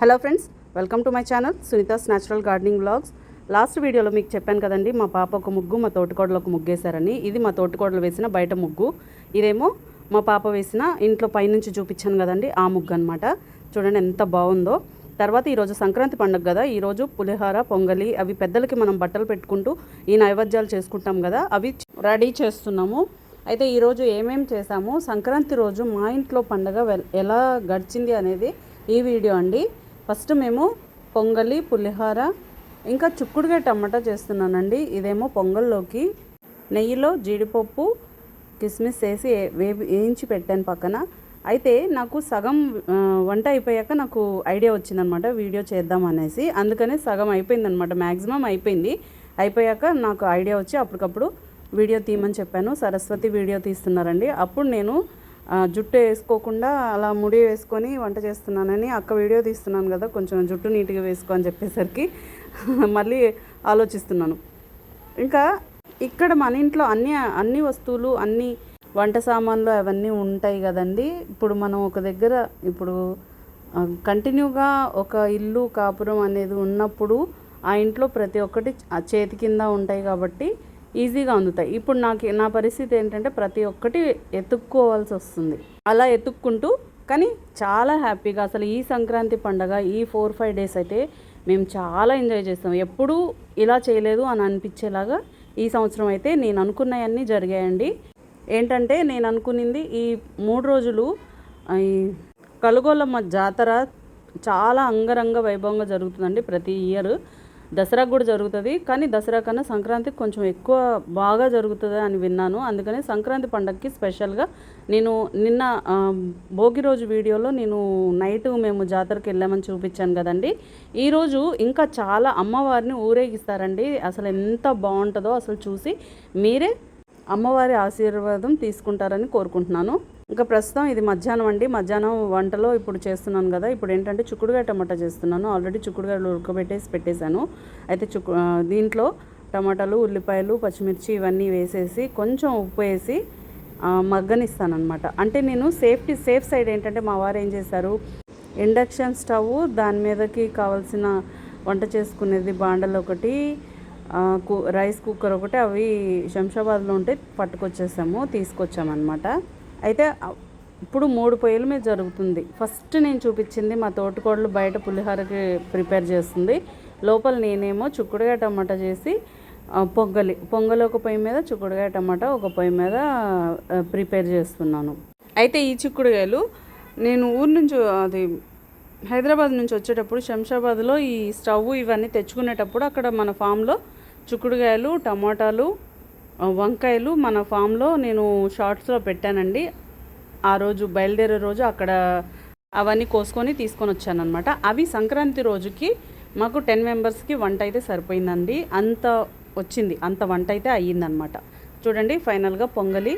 Hello friends welcome to my channel Sunitha's natural gardening blogs last వీడియోలో మీకు చెప్పాను కదండి మా పాప ఒక ముగ్గు మా తోటికోడలు ఒక ముగ్గేశారని. ఇది మా తోటికోడలు వేసిన బయట ముగ్గు. ఇదేమో మా పాప వేసిన ఇంట్లో పైనుంచి చూపించాను కదండి ఆ ముగ్గు అనమాట చూడండి ఎంత బాగుందో. తర్వాత ఈరోజు సంక్రాంతి పండుగ కదా ఈరోజు పులిహోర పొంగలి అవి పెద్దలకి మనం బట్టలు పెట్టుకుంటూ ఈ నైవేద్యాలు చేసుకుంటాం కదా అవి రెడీ చేస్తున్నాము. అయితే ఈరోజు ఏమేం చేసాము సంక్రాంతి రోజు మా ఇంట్లో పండగ ఎలా గడిచింది అనేది ఈ వీడియో అండి. ఫస్ట్ మేము పొంగలి పులిహోర ఇంకా చుక్కుడుగా టమాటా చేస్తున్నానండి. ఇదేమో పొంగల్లోకి. నెయ్యిలో జీడిపప్పు కిస్మిస్ వేసి వేపి వేయించి పెట్టాను పక్కన. అయితే నాకు సగం వంట అయిపోయాక నాకు ఐడియా వచ్చిందనమాట వీడియో చేద్దాం అనేసి. అందుకనే సగం అయిపోయిందనమాట మ్యాక్సిమం అయిపోయింది. అయిపోయాక నాకు ఐడియా వచ్చి అప్పటికప్పుడు వీడియో తీయమని చెప్పాను. సరస్వతి వీడియో తీస్తున్నారండి. అప్పుడు నేను జుట్టు వేసుకోకుండా అలా ముడి వేసుకొని వంట చేస్తున్నానని అక్క వీడియో తీస్తున్నాను కదా కొంచెం జుట్టు నీట్గా వేసుకో అని చెప్పేసరికి మళ్ళీ ఆలోచిస్తున్నాను. ఇంకా ఇక్కడ మన ఇంట్లో అన్ని అన్ని వస్తువులు అన్ని వంట సామాన్లు అవన్నీ ఉంటాయి కదండి. ఇప్పుడు మనం ఒక దగ్గర ఇప్పుడు కంటిన్యూగా ఒక ఇల్లు కాపురం అనేది ఉన్నప్పుడు ఆ ఇంట్లో ప్రతి ఒక్కటి చేతి కింద ఉంటాయి కాబట్టి ఈజీగా అందుతాయి. ఇప్పుడు నాకు నా పరిస్థితి ఏంటంటే ప్రతి ఒక్కటి ఎత్తుక్కోవాల్సి వస్తుంది. అలా ఎత్తుక్కుంటూ కానీ చాలా హ్యాపీగా అసలు ఈ సంక్రాంతి పండగ ఈ ఫోర్ ఫైవ్ డేస్ అయితే మేము చాలా ఎంజాయ్ చేస్తాం. ఎప్పుడూ ఇలా చేయలేదు అని అనిపించేలాగా ఈ సంవత్సరం అయితే నేను అనుకున్నవన్నీ జరిగాయండి. ఏంటంటే నేను అనుకునింది ఈ మూడు రోజులు ఈ కలుగోలమ్మ జాతర చాలా అంగరంగ వైభవంగా జరుగుతుందండి ప్రతి ఇయర్. దసరాకు కూడా జరుగుతుంది కానీ దసరా కన్నా సంక్రాంతికి కొంచెం ఎక్కువ బాగా జరుగుతుంది అని విన్నాను. అందుకని సంక్రాంతి పండగకి స్పెషల్గా నేను నిన్న భోగి రోజు వీడియోలో నేను నైట్ మేము జాతరకి వెళ్ళామని చూపించాను కదండి. ఈరోజు ఇంకా చాలా అమ్మవారిని ఊరేగిస్తారండి. అసలు ఎంత బాగుంటుందో అసలు చూసి మీరే అమ్మవారి ఆశీర్వాదం తీసుకుంటారని కోరుకుంటున్నాను. ఇంకా ప్రస్తుతం ఇది మధ్యాహ్నం అండి. మధ్యాహ్నం వంటలో ఇప్పుడు చేస్తున్నాను కదా. ఇప్పుడు ఏంటంటే చుక్కుడుగాయ టమాటా చేస్తున్నాను. ఆల్రెడీ చుక్కుడుగాయలు ఉడకబెట్టేసి పెట్టేశాను. అయితే చుక్కు దీంట్లో టమాటాలు ఉల్లిపాయలు పచ్చిమిర్చి ఇవన్నీ వేసేసి కొంచెం ఉప్పు వేసి మగ్గనిస్తానమాట అంటే నేను సేఫ్టీ సేఫ్ సైడ్ ఏంటంటే మా వారు ఏం చేశారు ఇండక్షన్ స్టవ్ దాని మీదకి కావాల్సిన వంట చేసుకునేది బాండలు ఒకటి కు రైస్ కుక్కర్ ఒకటి అవి శంషాబాద్లో ఉంటే పట్టుకొచ్చేసాము తీసుకొచ్చామన్నమాట. అయితే ఇప్పుడు మూడు పొయ్యిల మీద జరుగుతుంది. ఫస్ట్ నేను చూపించింది మా తోటకోడలు బయట పులిహోరకి ప్రిపేర్ చేస్తుంది. లోపల నేనేమో చుక్కుడుగా టమాటా చేసి పొంగలి పొంగలి ఒక పొయ్యి మీద చుక్కుడుగాయ టమాటా ఒక పొయ్యి మీద ప్రిపేర్ చేస్తున్నాను. అయితే ఈ చిక్కుడుగాయలు నేను ఊరు నుంచి అది హైదరాబాద్ నుంచి వచ్చేటప్పుడు శంషాబాద్లో ఈ స్టవ్ ఇవన్నీ తెచ్చుకునేటప్పుడు అక్కడ మన ఫామ్లో చిక్కుడుగాయలు టమాటాలు వంకాయలు మన ఫామ్లో నేను షార్ట్స్లో పెట్టానండి. ఆ రోజు బయలుదేరే రోజు అక్కడ అవన్నీ కోసుకొని తీసుకొని వచ్చానమాట అవి సంక్రాంతి రోజుకి మాకు టెన్ మెంబర్స్కి వంట అయితే సరిపోయిందండి. అంత వచ్చింది. అంత వంట అయితే అయ్యిందనమాట చూడండి ఫైనల్గా పొంగలి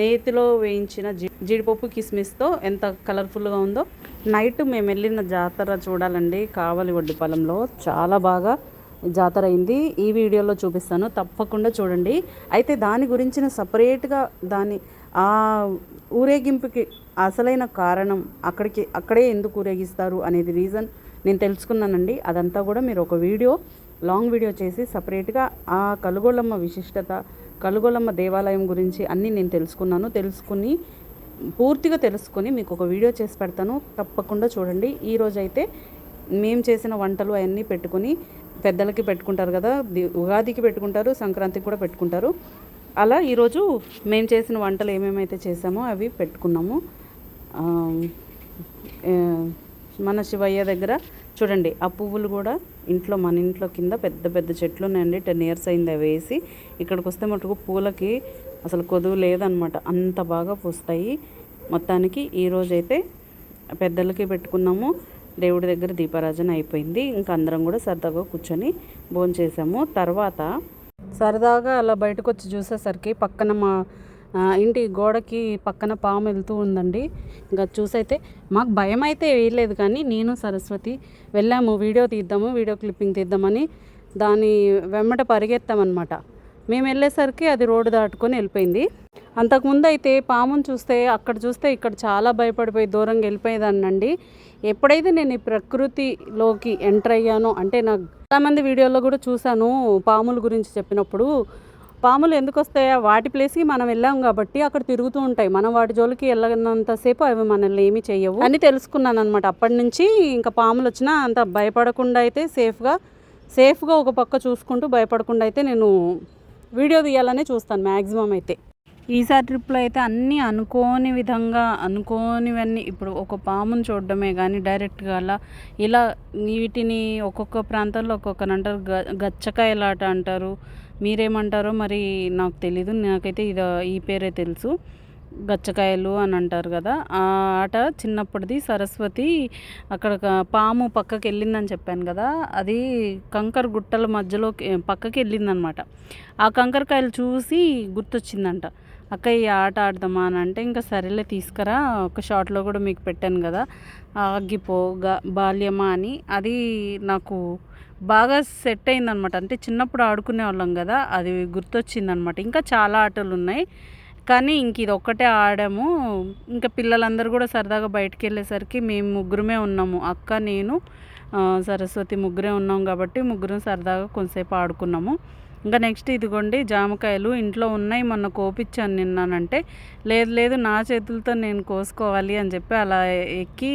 నేతిలో వేయించిన జీ జీడిపప్పు కిస్మిస్తో ఎంత కలర్ఫుల్గా ఉందో. నైట్ మేము వెళ్ళిన జాతర చూడాలండి. కావలి వడ్డిపాలెంలో చాలా బాగా జాతర అయింది ఈ వీడియోలో చూపిస్తాను. తప్పకుండా చూడండి. అయితే దాని గురించిన సపరేట్గా దాని ఆ ఊరేగింపుకి అసలైన కారణం అక్కడికి అక్కడే ఎందుకు ఊరేగిస్తారు అనేది రీజన్ నేను తెలుసుకున్నానండి. అదంతా కూడా మీరు ఒక వీడియో లాంగ్ వీడియో చేసి సపరేట్గా ఆ కలుగోలమ్మ విశిష్టత కలుగోలమ్మ దేవాలయం గురించి అన్నీ నేను తెలుసుకున్నాను. తెలుసుకుని పూర్తిగా తెలుసుకొని మీకు ఒక వీడియో చేసి పెడతాను. తప్పకుండా చూడండి. ఈరోజైతే మేము చేసిన వంటలు అవన్నీ పెట్టుకొని పెద్దలకి పెట్టుకుంటారు కదా ఉగాదికి పెట్టుకుంటారు సంక్రాంతికి కూడా పెట్టుకుంటారు. అలా ఈరోజు మేము చేసిన వంటలు ఏమేమైతే చేసామో అవి పెట్టుకున్నాము. మన శివయ్య దగ్గర చూడండి ఆ పువ్వులు కూడా ఇంట్లో మన ఇంట్లో కింద పెద్ద పెద్ద చెట్లు ఉన్నాయండి. టెన్ ఇయర్స్ అయింది అవి వేసి ఇక్కడికి వస్తే మటుకు పూలకి అసలు కొదువు లేదనమాట. అంత బాగా పూస్తాయి. మొత్తానికి ఈరోజైతే పెద్దలకి పెట్టుకున్నాము. దేవుడి దగ్గర దీపారాజన అయిపోయింది. ఇంకా అందరం కూడా సరదాగా కూర్చొని భోంచేసాము తర్వాత సరదాగా అలా బయటకు వచ్చి చూసేసరికి పక్కన మా ఇంటి గోడకి పక్కన పాము వెళ్తూ ఉందండి. ఇంకా చూసైతే మాకు భయం అయితే వేయలేదు కానీ నేను సరస్వతి వెళ్ళాము. వీడియో తీద్దాము వీడియో క్లిప్పింగ్ తీద్దామని దాని వెంబట పరిగెత్తామన్నమాట. మేము వెళ్ళేసరికి అది రోడ్డు దాటుకొని వెళ్ళిపోయింది. అంతకుముందు అయితే పామును చూస్తే అక్కడ చూస్తే ఇక్కడ చాలా భయపడిపోయి దూరంగా వెళ్ళిపోయేదాన్నండి. ఎప్పుడైతే నేను ఈ ప్రకృతిలోకి ఎంటర్ అయ్యానో అంటే నాకు చాలామంది వీడియోలో కూడా చూశాను పాముల గురించి చెప్పినప్పుడు. పాములు ఎందుకు వస్తాయో? వాటి ప్లేస్కి మనం వెళ్ళాం కాబట్టి అక్కడ తిరుగుతూ ఉంటాయి. మనం వాటి జోలికి వెళ్ళినంతసేపు అవి మనల్ని ఏమీ చేయవు. అని తెలుసుకున్నాను అనమాట అప్పటి నుంచి ఇంకా పాములు వచ్చినా అంత భయపడకుండా అయితే సేఫ్గా సేఫ్గా ఒక పక్క చూసుకుంటూ భయపడకుండా అయితే నేను వీడియో తీయాలనే చూస్తాను మ్యాక్సిమం అయితే. ఈసారి ట్రిప్లో అయితే అన్నీ అనుకోని విధంగా అనుకోనివన్నీ ఇప్పుడు ఒక పామును చూడడమే కానీ డైరెక్ట్గా అలా ఇలా వీటిని ఒక్కొక్క ప్రాంతంలో ఒక్కొక్కరు అంటారు. గ గచ్చకాయలాట అంటారు. మీరేమంటారో మరి నాకు తెలీదు. నాకైతే ఇది ఈ పేరే తెలుసు. గచ్చకాయలు అని అంటారు కదా. ఆ ఆట చిన్నప్పటిది సరస్వతి అక్కడ పాము పక్కకి వెళ్ళిందని చెప్పాను కదా. అది కంకర గుట్టల మధ్యలో పక్కకి వెళ్ళిందనమాట ఆ కంకరకాయలు చూసి గుర్తొచ్చిందంట. అక్క ఈ ఆట ఆడదామా అని అంటే ఇంకా సరేలే తీసుకురా ఒక షార్ట్లో కూడా మీకు పెట్టాను కదా. ఆగిపో బాల్యమా అని. అది నాకు బాగా సెట్ అయిందనమాట. అంటే చిన్నప్పుడు ఆడుకునే వాళ్ళం కదా అది గుర్తొచ్చిందనమాట. ఇంకా చాలా ఆటలు ఉన్నాయి. కానీ ఇంక ఇది ఒక్కటే ఆడాము. ఇంకా పిల్లలందరూ కూడా సరదాగా బయటకు వెళ్ళేసరికి మేము ముగ్గురమే ఉన్నాము. అక్క నేను సరస్వతి ముగ్గురే ఉన్నాం కాబట్టి ముగ్గురం సరదాగా కొంతసేపు ఆడుకున్నాము. ఇంకా నెక్స్ట్ ఇదిగోండి జామకాయలు ఇంట్లో ఉన్నాయి మొన్న కోపించాను నిన్నానంటే లేదు లేదు నా చేతులతో నేను కోసుకోవాలి అని చెప్పి అలా ఎక్కి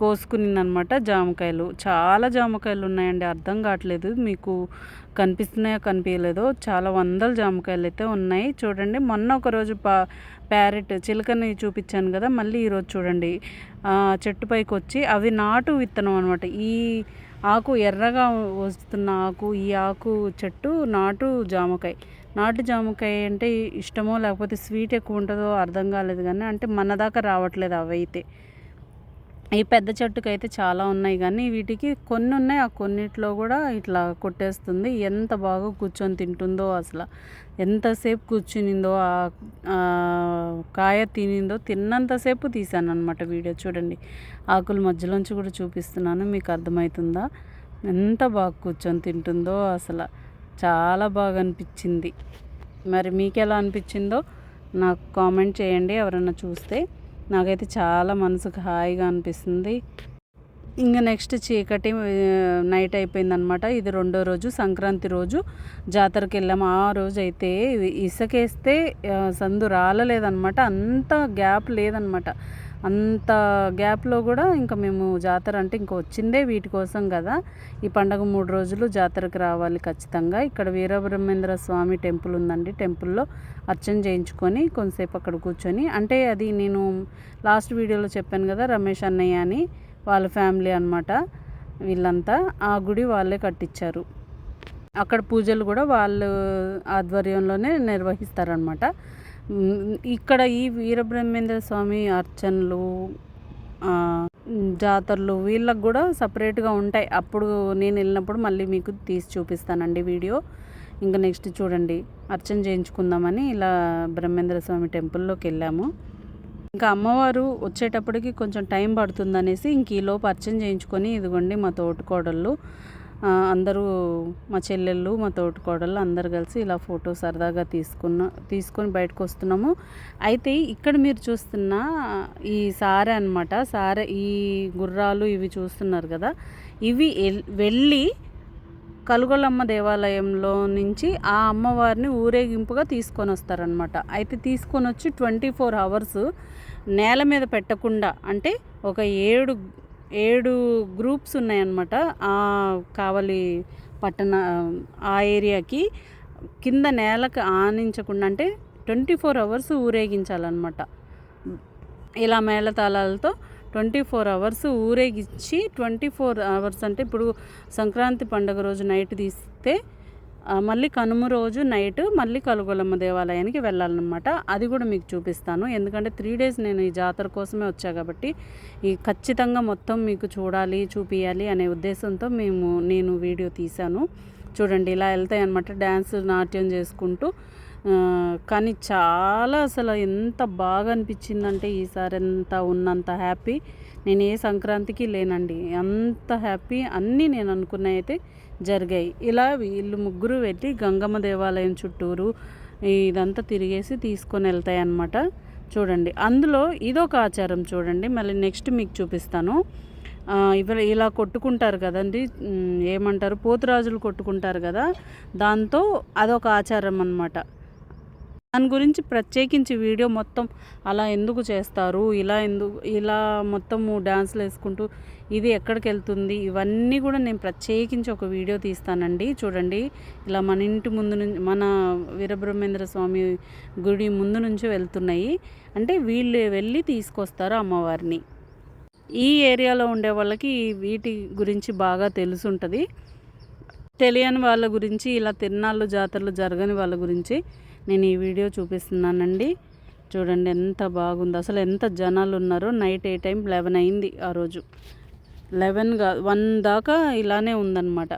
కోసుకునిందనమాట జామకాయలు. చాలా జామకాయలు ఉన్నాయండి అర్థం కావట్లేదు మీకు కనిపిస్తున్నాయో కనిపించలేదో చాలా వందల జామకాయలు అయితే ఉన్నాయి. చూడండి మొన్న ఒకరోజు పా ప్యారెట్ చిలకని చూపించాను కదా మళ్ళీ ఈరోజు చూడండి చెట్టు పైకి వచ్చి అవి నాటు విత్తనం అనమాట ఈ ఆకు ఎర్రగా వస్తున్న ఆకు ఈ ఆకు చెట్టు నాటు జామకాయ. నాటు జామకాయ అంటే ఇష్టమో లేకపోతే స్వీట్ ఎక్కువ ఉంటుందో అర్థం కాలేదు కానీ అంటే మన దాకా రావట్లేదు అవైతే ఈ పెద్ద చెట్టుకు అయితే చాలా ఉన్నాయి కానీ వీటికి కొన్ని ఉన్నాయి ఆ కొన్నిట్లో కూడా ఇట్లా కొట్టేస్తుంది. ఎంత బాగా కూర్చొని తింటుందో అసలు. ఎంతసేపు కూర్చునిందో ఆ కాయ తినిందో తిన్నంతసేపు తీసాను అనమాట వీడియో. చూడండి ఆకుల మధ్యలోంచి కూడా చూపిస్తున్నాను మీకు అర్థమవుతుందా? ఎంత బాగా కూర్చొని తింటుందో అసలు. చాలా బాగా అనిపించింది. మరి మీకు ఎలా అనిపించిందో నాకు కామెంట్ చేయండి ఎవరైనా చూస్తే. నాకైతే చాలా మనసుకు హాయిగా అనిపిస్తుంది. ఇంకా నెక్స్ట్ చీకటి నైట్ అయిపోయిందనమాట. ఇది రెండో రోజు సంక్రాంతి రోజు. జాతరకి వెళ్ళాము. ఆ రోజు అయితే ఇసుకేస్తే సందు రాలలేదనమాట. అంత గ్యాప్ లేదనమాట. అంత గ్యాప్లో కూడా ఇంకా మేము జాతర అంటే ఇంకా వచ్చిందే వీటి కోసం కదా. ఈ పండగ మూడు రోజులు జాతరకు రావాలి ఖచ్చితంగా. ఇక్కడ వీరబ్రహ్మేంద్ర స్వామి టెంపుల్ ఉందండి. టెంపుల్లో అర్చన చేయించుకొని కొంతసేపు అక్కడ కూర్చొని అంటే అది నేను లాస్ట్ వీడియోలో చెప్పాను కదా రమేష్ అన్నయ్య అని వాళ్ళ ఫ్యామిలీ అనమాట వీళ్ళంతా ఆ గుడి వాళ్ళే కట్టించారు. అక్కడ పూజలు కూడా వాళ్ళు ఆధ్వర్యంలోనే నిర్వహిస్తారనమాట ఇక్కడ ఈ వీరబ్రహ్మేంద్ర స్వామి అర్చనలు జాతరలు వీళ్ళకి కూడా సపరేట్గా ఉంటాయి. అప్పుడు నేను వెళ్ళినప్పుడు మళ్ళీ మీకు తీసి చూపిస్తానండి వీడియో. ఇంకా నెక్స్ట్ చూడండి అర్చన చేయించుకుందామని ఇలా బ్రహ్మేంద్ర స్వామి టెంపుల్లోకి వెళ్ళాము. ఇంకా అమ్మవారు వచ్చేటప్పటికి కొంచెం టైం పడుతుందనేసి ఇంక ఈలోపు అర్చన చేయించుకొని ఇదిగోండి మా తోటికోడళ్ళు అందరూ మా చెల్లెళ్ళు మా తోటికోడళ్ళు అందరు కలిసి ఇలా ఫోటో సరదాగా తీసుకున్న తీసుకొని బయటకు వస్తున్నాము. అయితే ఇక్కడ మీరు చూస్తున్న ఈ సారె అనమాట సారె ఈ గుర్రాలు ఇవి చూస్తున్నారు కదా. ఇవి వెళ్ళి కలుగొల్లమ్మ దేవాలయంలో నుంచి ఆ అమ్మవారిని ఊరేగింపుగా తీసుకొని వస్తారనమాట అయితే తీసుకొని వచ్చి ట్వంటీ ఫోర్ అవర్స్ నేల మీద పెట్టకుండా అంటే ఒక ఏడు ఏడు గ్రూప్స్ ఉన్నాయన్నమాట. ఆ కావలి పట్టణ ఆ ఏరియాకి కింద నేలకు ఆనించకుండా అంటే ట్వంటీ ఫోర్ అవర్స్ ఊరేగించాలన్నమాట. ఇలా మేళతాళాలతో ట్వంటీ ఫోర్ అవర్స్ ఊరేగించి ట్వంటీ ఫోర్ అవర్స్ అంటే ఇప్పుడు సంక్రాంతి పండుగ రోజు నైట్ తీస్తే మళ్ళీ కనుమ రోజు నైట్ మళ్ళీ కలుగొలమ్మ దేవాలయానికి వెళ్ళాలన్నమాట. అది కూడా మీకు చూపిస్తాను. ఎందుకంటే త్రీ డేస్ నేను ఈ జాతర కోసమే వచ్చా కాబట్టి ఈ ఖచ్చితంగా మొత్తం మీకు చూడాలి చూపియాలి అనే ఉద్దేశంతో మేము నేను వీడియో తీశాను. చూడండి ఇలా వెళ్తాయి అనమాట డ్యాన్స్ నాట్యం చేసుకుంటూ. కానీ చాలా అసలు ఎంత బాగా అనిపించిందంటే ఈసారి ఎంత ఉన్నంత హ్యాపీ నేను ఏ సంక్రాంతికి లేనండి. అంత హ్యాపీ అన్నీ నేను అనుకున్నాయి అయితే జరిగాయి. ఇలా వీళ్ళు ముగ్గురు వెళ్ళి గంగమ్మ దేవాలయం చుట్టూరు ఇదంతా తిరిగేసి తీసుకొని వెళ్తాయి అన్నమాట చూడండి. అందులో ఇదొక ఆచారం చూడండి. మళ్ళీ నెక్స్ట్ మీకు చూపిస్తాను. ఆ, ఇలా కొట్టుకుంటారు కదండి. ఏమంటారు? పోతురాజులు కొట్టుకుంటారు కదా. దాంతో అదొక ఆచారం అనమాట దాని గురించి ప్రత్యేకించి వీడియో మొత్తం అలా ఎందుకు చేస్తారు? ఇలా ఎందుకు ఇలా మొత్తము డ్యాన్స్లు వేసుకుంటూ ఇది ఎక్కడికి వెళ్తుంది? ఇవన్నీ కూడా నేను ప్రత్యేకించి ఒక వీడియో తీస్తానండి. చూడండి ఇలా మన ఇంటి ముందు నుంచి మన వీరబ్రహ్మేంద్ర స్వామి గుడి ముందు నుంచి వెళ్తున్నాయి. అంటే వీళ్ళు వెళ్ళి తీసుకొస్తారు అమ్మవారిని. ఈ ఏరియాలో ఉండే వాళ్ళకి వీటి గురించి బాగా తెలుసుంటుంది. తెలియని వాళ్ళ గురించి ఇలా తిరునాళ్ళు జాతరలు జరగని వాళ్ళ గురించి నేను ఈ వీడియో చూపిస్తున్నానండి. చూడండి ఎంత బాగుంది. అసలు ఎంత జనాలు ఉన్నారో. నైట్ ఏ టైం లెవెన్ అయింది ఆ రోజు. లెవెన్గా వన్ దాకా ఇలానే ఉందన్నమాట.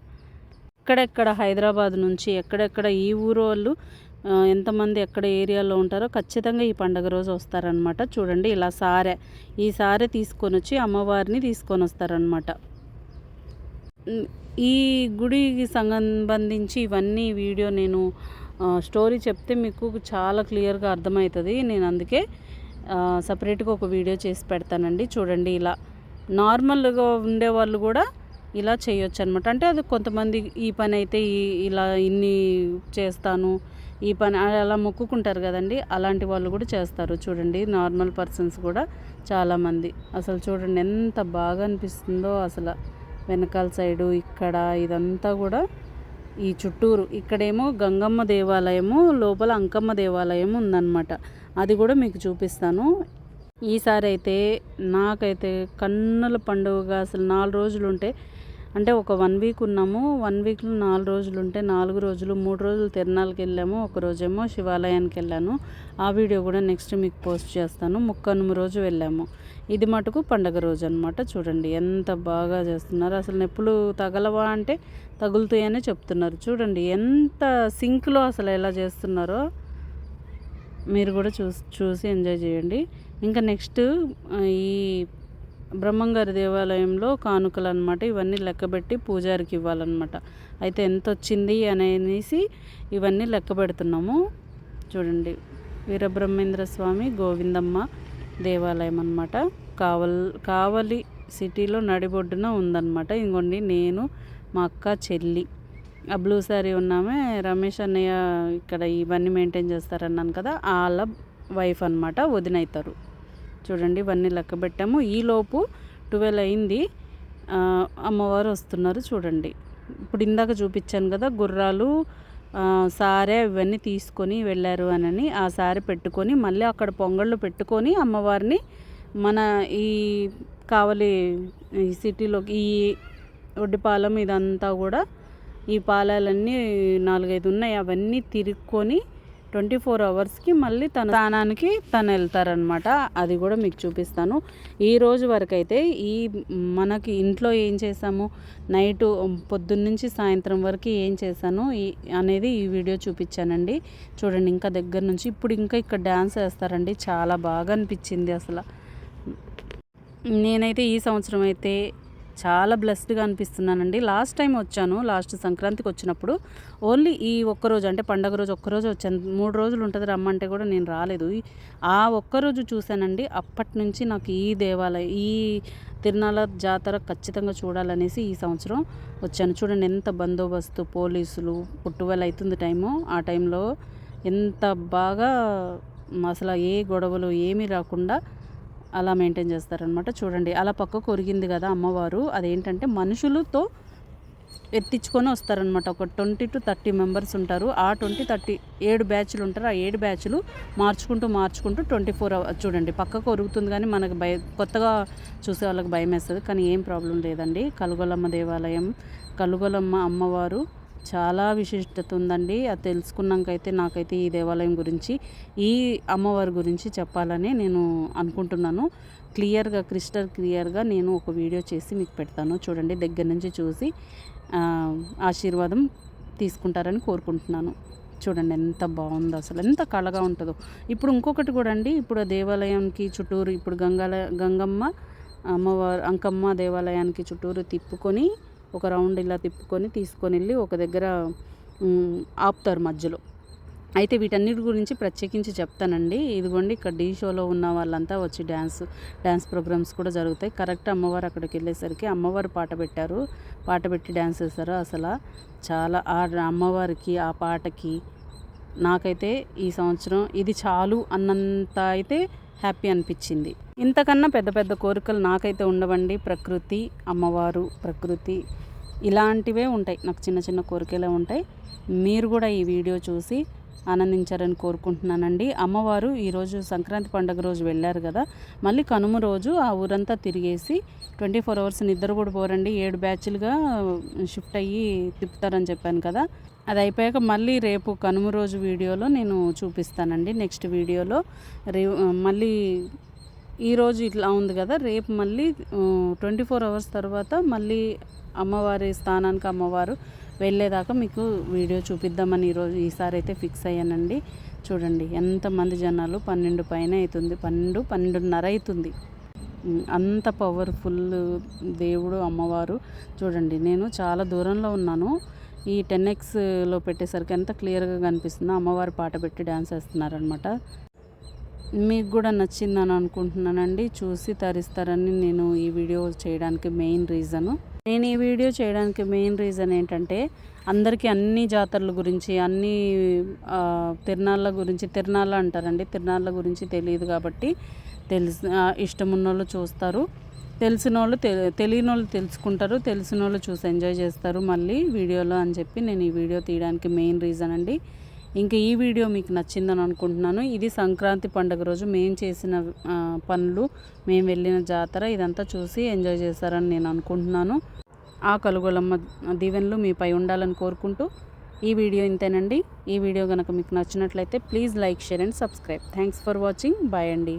ఎక్కడెక్కడ హైదరాబాద్ నుంచి ఎక్కడెక్కడ ఈ ఊరు వాళ్ళు ఎంతమంది ఎక్కడ ఏరియాలో ఉంటారో ఖచ్చితంగా ఈ పండగ రోజు వస్తారనమాట చూడండి ఇలా సారే. ఈ సారే తీసుకొని వచ్చి అమ్మవారిని తీసుకొని వస్తారనమాట ఈ గుడికి సంబంధించి ఇవన్నీ వీడియో నేను స్టోరీ చెప్తే మీకు చాలా క్లియర్గా అర్థమవుతుంది. నేను అందుకే సపరేట్గా ఒక వీడియో చేసి పెడతానండి. చూడండి ఇలా. నార్మల్గా ఉండేవాళ్ళు కూడా ఇలా చేయొచ్చు అనమాట అంటే అది కొంతమంది ఈ పని అయితే ఈ ఇలా ఇన్ని చేస్తాను ఈ పని అలా మొక్కుకుంటారు కదండి. అలాంటి వాళ్ళు కూడా చేస్తారు. చూడండి నార్మల్ పర్సన్స్ కూడా చాలామంది. అసలు చూడండి ఎంత బాగా అనిపిస్తుందో అసలు. వెనకాల సైడు ఇక్కడ ఇదంతా కూడా ఈ చుట్టూరు. ఇక్కడేమో గంగమ్మ దేవాలయము లోపల అంకమ్మ దేవాలయం ఉందన్నమాట. అది కూడా మీకు చూపిస్తాను. ఈసారి అయితే నాకైతే కన్నుల పండుగగా అసలు నాలుగు రోజులు ఉంటే అంటే ఒక వన్ వీక్ ఉన్నాము. వన్ వీక్లో నాలుగు రోజులు ఉంటే నాలుగు రోజులు మూడు రోజులు తిరునాళ్ళకి వెళ్ళాము. ఒక రోజేమో శివాలయానికి వెళ్ళాను. ఆ వీడియో కూడా నెక్స్ట్ మీకు పోస్ట్ చేస్తాను. ముక్కనుమ రోజు వెళ్ళాము. ఇది మటుకు పండగ రోజు అనమాట చూడండి ఎంత బాగా చేస్తున్నారు. అసలు నొప్పులు తగలవా అంటే తగులుతాయనే చెప్తున్నారు. చూడండి ఎంత సింక్లో అసలు ఎలా చేస్తున్నారో మీరు కూడా చూసి చూసి ఎంజాయ్ చేయండి. ఇంకా నెక్స్ట్ ఈ బ్రహ్మంగారి దేవాలయంలో కానుకలు అనమాట ఇవన్నీ లెక్కబెట్టి పూజారికి ఇవ్వాలన్నమాట. అయితే ఎంత వచ్చింది అనేసి ఇవన్నీ లెక్క పెడుతున్నాము. చూడండి వీరబ్రహ్మేంద్ర స్వామి గోవిందమ్మ దేవాలయం అనమాట కావల్ కావలి సిటీలో నడిబొడ్డున ఉందన్నమాట. ఇంకోండి నేను మా అక్క చెల్లి. ఆ బ్లూ శారీ ఉన్నామే రమేష్ అన్నయ్య ఇక్కడ ఇవన్నీ మెయింటైన్ చేస్తారన్నాను కదా వాళ్ళ వైఫ్ అనమాట వదినవుతారు చూడండి ఇవన్నీ లెక్క పెట్టాము. ఈలోపు ట్వెల్వ్ అయింది. అమ్మవారు వస్తున్నారు చూడండి. ఇప్పుడు ఇందాక చూపించాను కదా గుర్రాలు సారే ఇవన్నీ తీసుకొని వెళ్ళారు అని ఆ సారీ పెట్టుకొని మళ్ళీ అక్కడ పొంగళ్ళు పెట్టుకొని అమ్మవారిని మన ఈ కావలి ఈ సిటీలోకి ఈ ఒడ్డిపాలెం ఇదంతా కూడా ఈ పాలాలన్నీ నాలుగైదు ఉన్నాయి. అవన్నీ తిరుక్కొని ట్వంటీ ఫోర్ అవర్స్కి మళ్ళీ తన స్థానానికి తను వెళ్తారనమాట అది కూడా మీకు చూపిస్తాను. ఈ రోజు వరకు అయితే ఈ మనకి ఇంట్లో ఏం చేసాము నైట్ పొద్దున్నుంచి సాయంత్రం వరకు ఏం చేశాను? ఈ అనేది ఈ వీడియో చూపించానండి. చూడండి ఇంకా దగ్గర నుంచి ఇప్పుడు ఇంకా ఇక్కడ డ్యాన్స్ వేస్తారండి. చాలా బాగా అనిపించింది అసలు. నేనైతే ఈ సంవత్సరం అయితే చాలా బ్లెస్డ్గా అనిపిస్తున్నానండి. లాస్ట్ టైం వచ్చాను లాస్ట్ సంక్రాంతికి వచ్చినప్పుడు ఓన్లీ ఈ ఒక్కరోజు అంటే పండగ రోజు ఒక్కరోజు వచ్చాను. మూడు రోజులు ఉంటుంది రమ్మంటే కూడా నేను రాలేదు. ఆ ఒక్కరోజు చూశానండి అప్పటి నుంచి నాకు ఈ దేవాలయం ఈ తిరునాల జాతర ఖచ్చితంగా చూడాలనేసి ఈ సంవత్సరం వచ్చాను. చూడండి ఎంత బందోబస్తు పోలీసులు పుట్టువెల అవుతుంది టైము. ఆ టైంలో ఎంత బాగా అసలు ఏ గొడవలు ఏమీ రాకుండా అలా మెయింటైన్ చేస్తారనమాట చూడండి అలా పక్కకు ఒరిగింది కదా అమ్మవారు. అదేంటంటే మనుషులతో ఎత్తించుకొని వస్తారనమాట ఒక ట్వంటీ టు థర్టీ మెంబర్స్ ఉంటారు. ఆ ట్వంటీ థర్టీ ఏడు బ్యాచ్లు ఉంటారు. ఆ ఏడు బ్యాచ్లు మార్చుకుంటూ మార్చుకుంటూ ట్వంటీ ఫోర్ అవర్ చూడండి పక్కకు ఒరుగుతుంది కానీ మనకు భయ కొత్తగా చూసే వాళ్ళకి భయం వేస్తుంది కానీ ఏం ప్రాబ్లం లేదండి. కలుగొలమ్మ దేవాలయం కలుగొలమ్మ అమ్మవారు చాలా విశిష్టత ఉందండి. అది తెలుసుకున్నాకైతే నాకైతే ఈ దేవాలయం గురించి ఈ అమ్మవారి గురించి చెప్పాలని నేను అనుకుంటున్నాను. క్లియర్గా క్రిస్టల్ క్లియర్గా నేను ఒక వీడియో చేసి మీకు పెడతాను. చూడండి దగ్గర నుంచి చూసి ఆశీర్వాదం తీసుకుంటారని కోరుకుంటున్నాను. చూడండి ఎంత బాగుందో అసలు ఎంత కళగా ఉంటుందో. ఇప్పుడు ఇంకొకటి కూడా అండి ఇప్పుడు ఆ చుట్టూరు ఇప్పుడు గంగాల గంగమ్మ అమ్మవారు అంకమ్మ దేవాలయానికి చుట్టూరు తిప్పుకొని ఒక రౌండ్ ఇలా తిప్పుకొని తీసుకొని వెళ్ళి ఒక దగ్గర ఆపుతారు మధ్యలో. అయితే వీటన్నిటి గురించి ప్రత్యేకించి చెప్తానండి. ఇదిగోండి ఇక్కడ డీ షోలో ఉన్న వాళ్ళంతా వచ్చి డ్యాన్స్ డ్యాన్స్ ప్రోగ్రామ్స్ కూడా జరుగుతాయి. కరెక్ట్ అమ్మవారు అక్కడికి వెళ్ళేసరికి అమ్మవారు పాట పెట్టారు. పాట పెట్టి డ్యాన్స్ వేశారు అసలు. చాలా ఆ అమ్మవారికి ఆ పాటకి నాకైతే ఈ సంవత్సరం ఇది చాలు అన్నంత అయితే హ్యాపీ అనిపించింది. ఇంతకన్నా పెద్ద పెద్ద కోరికలు నాకైతే ఉండవండి. ప్రకృతి అమ్మవారు ప్రకృతి ఇలాంటివే ఉంటాయి. నాకు చిన్న చిన్న కోరికలే ఉంటాయి. మీరు కూడా ఈ వీడియో చూసి ఆనందించారని కోరుకుంటున్నానండి. అమ్మవారు ఈరోజు సంక్రాంతి పండుగ రోజు వెళ్ళారు కదా. మళ్ళీ కనుమ రోజు ఆ ఊరంతా తిరిగేసి ట్వంటీ ఫోర్ అవర్స్ నిద్ర కూడా పోరండి. ఏడు బ్యాచ్లుగా షిఫ్ట్ అయ్యి తిప్పుతారని చెప్పాను కదా. అది అయిపోయాక మళ్ళీ రేపు కనుమ రోజు వీడియోలో నేను చూపిస్తానండి నెక్స్ట్ వీడియోలో. రే మళ్ళీ ఈరోజు ఇట్లా ఉంది కదా రేపు మళ్ళీ ట్వంటీ ఫోర్ అవర్స్ తర్వాత మళ్ళీ అమ్మవారి స్థానానికి అమ్మవారు వెళ్ళేదాకా మీకు వీడియో చూపిద్దామని ఈరోజు ఈసారి అయితే ఫిక్స్ అయ్యానండి. చూడండి ఎంతమంది జనాలు పన్నెండు పైన అవుతుంది పన్నెండు పన్నెండున్నర అవుతుంది అంత పవర్ఫుల్ దేవుడు అమ్మవారు. చూడండి నేను చాలా దూరంలో ఉన్నాను. ఈ టెన్ ఎక్స్లో పెట్టేసరికి ఎంత క్లియర్గా కనిపిస్తుందో అమ్మవారి పాట పెట్టి డ్యాన్స్ వేస్తున్నారనమాట మీకు కూడా నచ్చిందని అనుకుంటున్నానండి. చూసి తరిస్తారని నేను ఈ వీడియో చేయడానికి మెయిన్ రీజను. నేను ఈ వీడియో చేయడానికి మెయిన్ రీజన్ ఏంటంటే అందరికీ అన్ని జాతరల గురించి అన్ని ఆ, తిరునాళ్ళ గురించి తిరునాళ్ళ అంటారండి. తిరునాళ్ళ గురించి తెలియదు కాబట్టి తెలిసి ఇష్టం ఉన్న వాళ్ళు చూస్తారు. తెలిసిన వాళ్ళు తెలియని వాళ్ళు తెలుసుకుంటారు తెలిసిన వాళ్ళు చూసి ఎంజాయ్ చేస్తారు మళ్ళీ వీడియోలో అని చెప్పి నేను ఈ వీడియో తీయడానికి మెయిన్ రీజన్ అండి. ఇంకా ఈ వీడియో మీకు నచ్చిందని అనుకుంటున్నాను. ఇది సంక్రాంతి పండుగ రోజు మేము చేసిన పనులు మేము వెళ్ళిన జాతర ఇదంతా చూసి ఎంజాయ్ చేశారని నేను అనుకుంటున్నాను. ఆ కలుగోలమ్మ దీవెనలు మీపై ఉండాలని కోరుకుంటూ ఈ వీడియో ఇంతేనండి. ఈ వీడియో కనుక మీకు నచ్చినట్లయితే please like share and subscribe. Thanks for watching. Bye అండి.